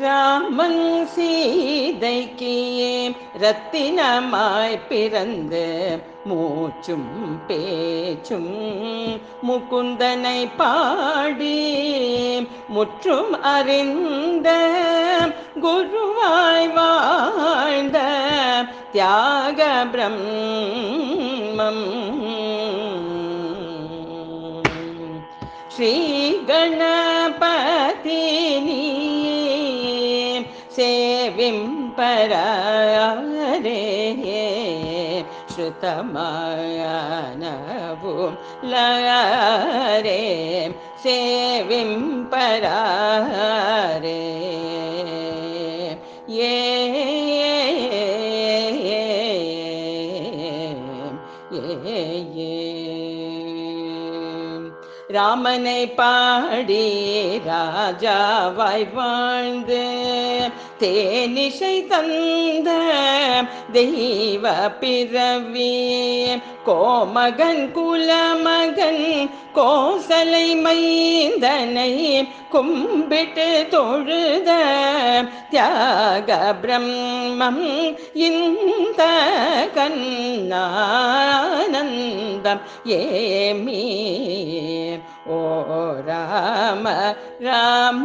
ராமன் சீதைக்கு ரத்தினமாய் பிறந்து மூச்சும் பேச்சும் முகுந்தனை பாடி முற்றும் அறிந்த குருவாய் வாழ்ந்த தியாக பிரம்மம். ஸ்ரீ கணபதி நீ சேவிம்பரே ஸ்ருதமானவும் லரே சேவிம்பரே ஏ ராமனை பாடி ராஜாவாய் வாழ்ந்து தேனிசை தந்த தெய்வ பிறவி கோமகன் குலமகன் கோசலை மைந்தனை கும்பிட்டு தொழுத தியாக பிரம்மம் இந்த கண்ணானந்தம். ஏமி ஓ ராம ராம.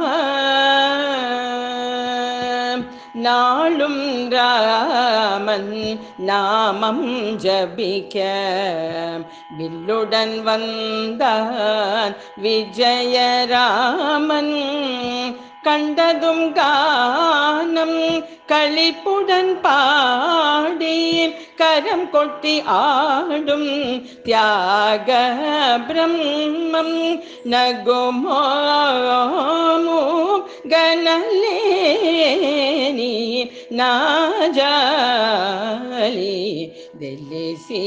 நாளும் ராமன் நாமம் ஜபிக்க. வில்லுடன் வந்தான் விஜயராமன். கண்டதும் கானம் களிப்புடன் பாடி கரம் கொட்டி ஆடும் தியாக பிரம்மம் நகுமோமு கனலேனி நாஜாலி தெல்லிசி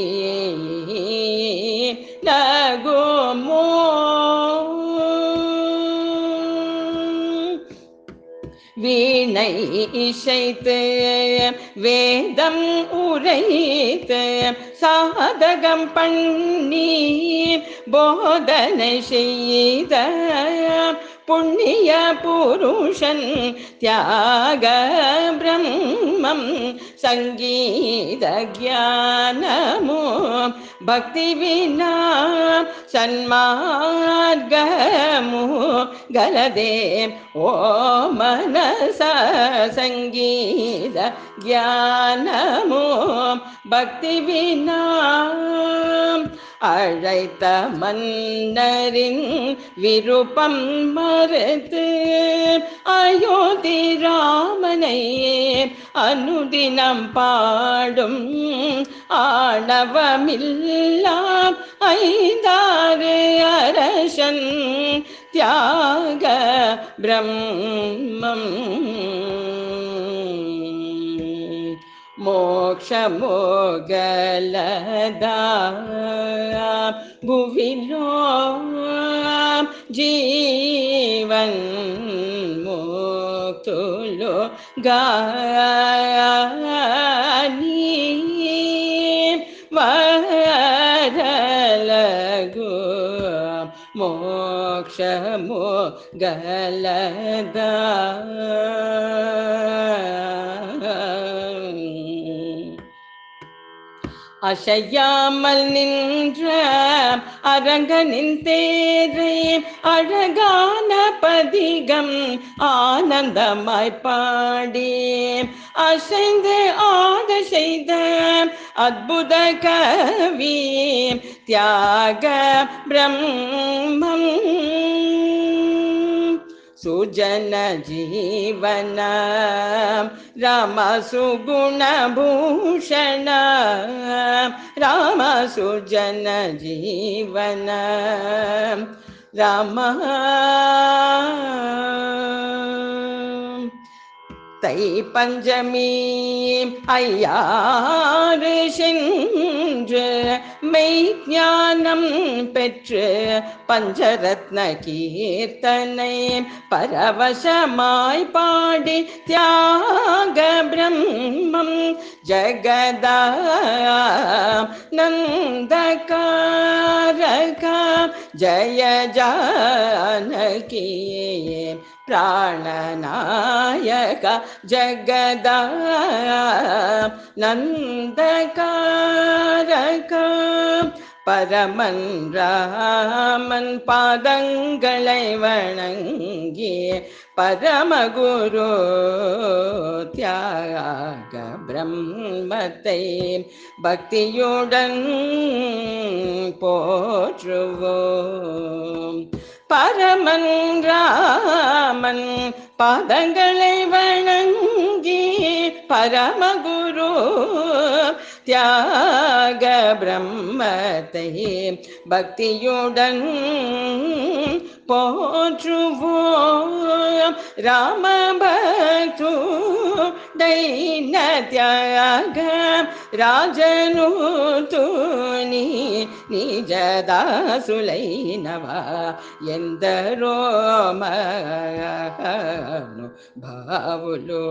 நகுமோ வீணை இசைத்து வேதம் உரைத்து சாதகம் பண்ணி போதனை செய்த. புண்ணிய புருஷன் தியாக பிரம்மம் சங்கீத ஜானமோ பக்தி வினா சன்மார்கமோ கலதே ஓ மனச சங்கீத ஜானமோ பக்தி வினா அழைத்த மன்னரின் விருப்பம் மறுத்து அயோத்தி ராமனையே அனுதினம் பாடும் ஆணவமில்லாம் ஐந்தாறு அரசன் தியாக பிரம்மம் മോക്ഷമോകലദ ഭുവിനോ ജീവൻ മോക്തുലോ ഗാനി വരലഗു മോക്ഷമോ ഗലദ அசையாமல் நின்ற அரங்கனின் தேரே அழகான பதிகம் ஆனந்தமாய் பாடி. அசைந்து ஆட செய்த அற்புத கவி தியாக பிரம்மம் सुजन जीवन राम सुगुण भूषण राम सुजन जीवन राम தை பஞ்சமி ஐயாறு சென்று மெய்ஞானம் பெற்று பஞ்சரத்ன கீர்த்தனை பரவசமாய் பாடி தியாக பிரம்மம் ஜகதா நந்தகாரக ஜய ஜானகி ಪ್ರಾಣನಾಯಕ ಜಗದ ನಂದಕಾರಕ பரமன் ராமன் பாதங்களை வணங்கி பரமகுரு தியாக பிரம்மத்தை பக்தியுடன் போற்றுவோம் பரமன் ராமன் பாதங்களை வணங்கி பரமகுரு தியாக பிரம்மத்தை பக்தியுடன் போற்றுவோம். ராமபக்து தைனத்யாக ராஜனு தூணி நிஜதாசுலைனவா? எந்த ரோம భావులు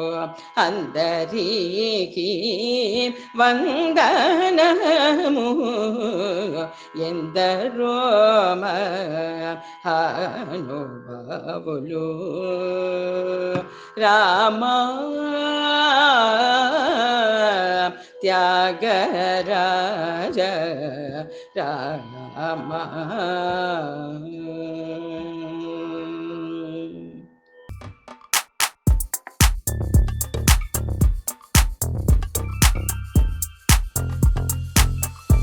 అందరికీ వందనము ఎందరో మహానుభావులు రామా త్యాగరాజ రామ